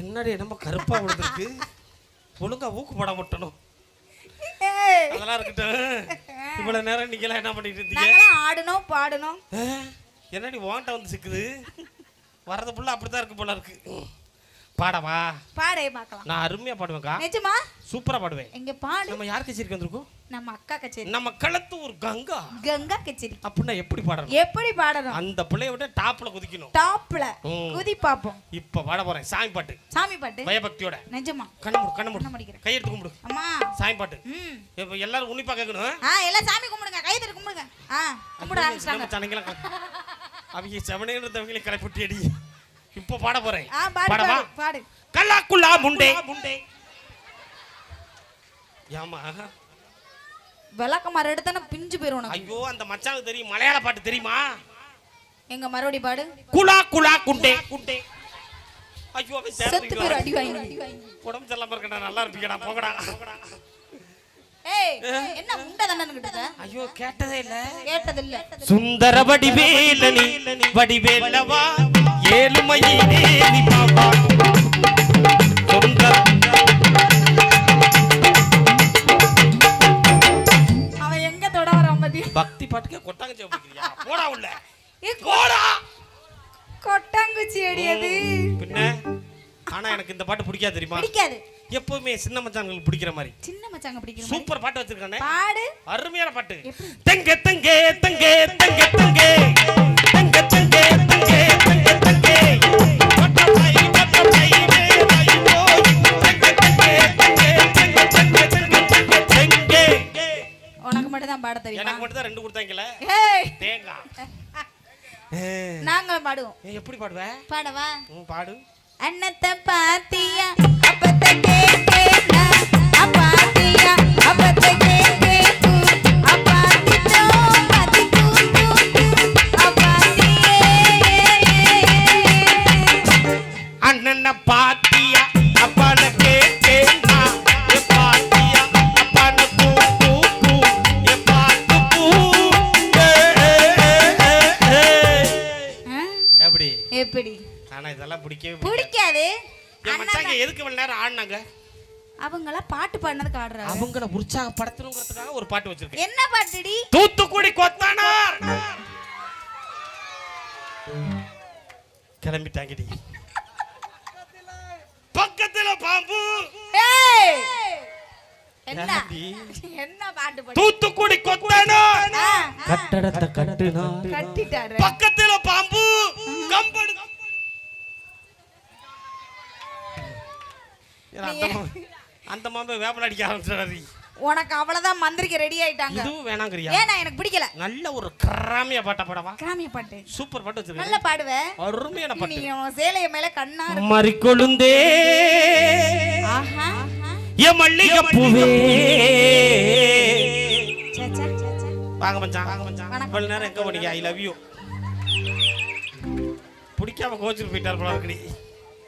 என்னடி நம்ம கருப்பா விழுந்திருக்கு. ஒழுங்கா ஊக்கு போட மாட்டணும் அதெல்லாம் இருக்கட்டும். இவ்வளவு நேரம் நீங்க எல்லாம் என்ன பண்ணிட்டு இருந்தீங்க? ஆடணும் பாடணும். என்னடி வாண்ட வந்து சிக்குது? வரது புள்ள அப்படித்தான் இருக்கு போல இருக்கு. பாடவா? பாடே பார்க்கலாம். நான் அருமையா பாடுவேன்க்கா. நிஜமா? சூப்பரா பாடுவேன். எங்க பாடு. நம்ம யார் கச்சேரிக்கு வந்திருக்கோம்? நம்ம அக்கா கச்சேரி. நம்ம களத்து ஒரு கங்கா. கங்கா கச்சேரி. அப்படின்னா எப்படி பாடணும்? எப்படி பாடணும்? அந்த பிள்ளைய விட டாப்ல குதிக்கணும். டாப்ல. குதி பாப்போம் இப்ப பாட போறேன். சாமி பாட்டு. சாமி பாட்டு? பயபக்தியோட. நிஜமா. கண்ணு மூடு கண்ணு மூடு. முடிக்கிறேன். கையெடுத்து கும்பிடு. அம்மா. சாமி பாட்டு. இப்ப எல்லாரும் உன்னிப்பா கேட்கணும் ஆ? எல்லாம் சாமி கும்பிடுங்க. கை தட்டு கும்பிடுங்க. ஆ கும்பிட சனங்கெல்லாம் அவங்க செவனேன்றவங்களே கிளப்பிட்டு அடி இப்போ பாட போறேன். பாடவா? பாடு கல்லாக்குள்ளா முண்டே. முண்டே. ஏமா விளக்கமாறு எடுத்தானே பிஞ்சு போயிரும் உனக்கு. ஐயோ அந்த மச்சானுக்கு தெரியும். மலையாள பாட்டு தெரியுமா? எங்க மறுபடி பாடு. குலா குலா குண்டே. குண்டே. ஐயோ செத்து பேர் அடி வாங்கி. உடம்பு சரியில்லாம இருக்கடா நல்லா இருப்பீங்கடா போகடா ஏய் என்ன முண்டை தானே கிட்ட ஐயோ கேட்டதே இல்ல. கேட்டது இல்ல சுந்தர வடிவேலனி வடிவேலவா? ஏழுமையிலே நீ பாப்பா. சுந்தர அவன் எங்க தொட மதி பக்தி பாட்டுக்கே கொட்டாங்க சேவடிக்கிறியா போடா உள்ள. ஏ, போடா. கொட்டாங்குச்சி அடியது பின்ன? ஆனா எனக்கு இந்த பாட்டு பிடிக்காது தெரியுமா? பிடிக்காது. எப்பவுமே சின்ன மச்சான்களுக்கு பிடிக்கிற மாதிரி. சின்ன மச்சாங்க பிடிக்கிற. சூப்பர் பாட்டு வச்சிருக்கானே. பாடு. அருமையான பாட்டு. எப்படி? உனக்கு மட்டும் தான் பாட தெரியுமா? எனக்கு மட்டும் தான் ரெண்டு கொடுத்தாங்கல ஏய். தேங்காய். நாங்களும் பாடுவோம். எப்படி பாடுவ? பாடவா? பாடு. அன்னத்தை பாத்தியா? எப்படி? எப்படி? ஆனா இதெல்லாம் பிடிக்கவே பிடிக்காது. பிடிக்காது. என் மச்சாங்க எதுக்கு இவ்வளவு நேரம் ஆடினாங்க? அவங்களாம் பாட்டு பாடினதுக்கு ஆடுறாங்க. அவங்கள உற்சாகப்படுத்தணுங்கிறதுக்காக ஒரு பாட்டு வச்சிருக்கேன். என்ன பாட்டுடி? தூத்துக்குடி கொத்தானார்! கிளம்பிட்டாங்கடி பக்கத்துல பாம்பு! ஏய்! என்ன? ஏன்டி? என்ன பாட்டு பாடு? தூத்துக்குடி கொத்தானார்! ஆ, கட்டடத்தை கட்டுனா கட்டிட்டாரு. பக்கத்துல பாம்பு கம்படு அந்த மாம்பை வேப்பல அடிக்க ஆரம்பிச்சாரு உனக்கு அவ்வளவுதான் மந்திரிக்க ரெடி ஆயிட்டாங்க. இதுவும் வேணாங்கிறியா? ஏன்னா எனக்கு பிடிக்கல. நல்ல ஒரு கிராமிய பாட்ட படவா? கிராமிய பாட்டு. சூப்பர் பாட்டு வச்சிருக்கேன் நல்லா பாடுவ. அருமையான நீ பாட்டு. உன் சேலைய மேல கண்ணா. மறி கொழுந்தே. ஆஹா. என் மல்லிகை பூவே. சே, சே, சே, சே. வாங்க மச்சான் வாங்க மச்சான். இவ்வளவு நேரம் எங்க போனீங்க ஐ லவ் யூ பிடிக்காம கோச்சுட்டு போயிட்டார் போல இருக்குடி.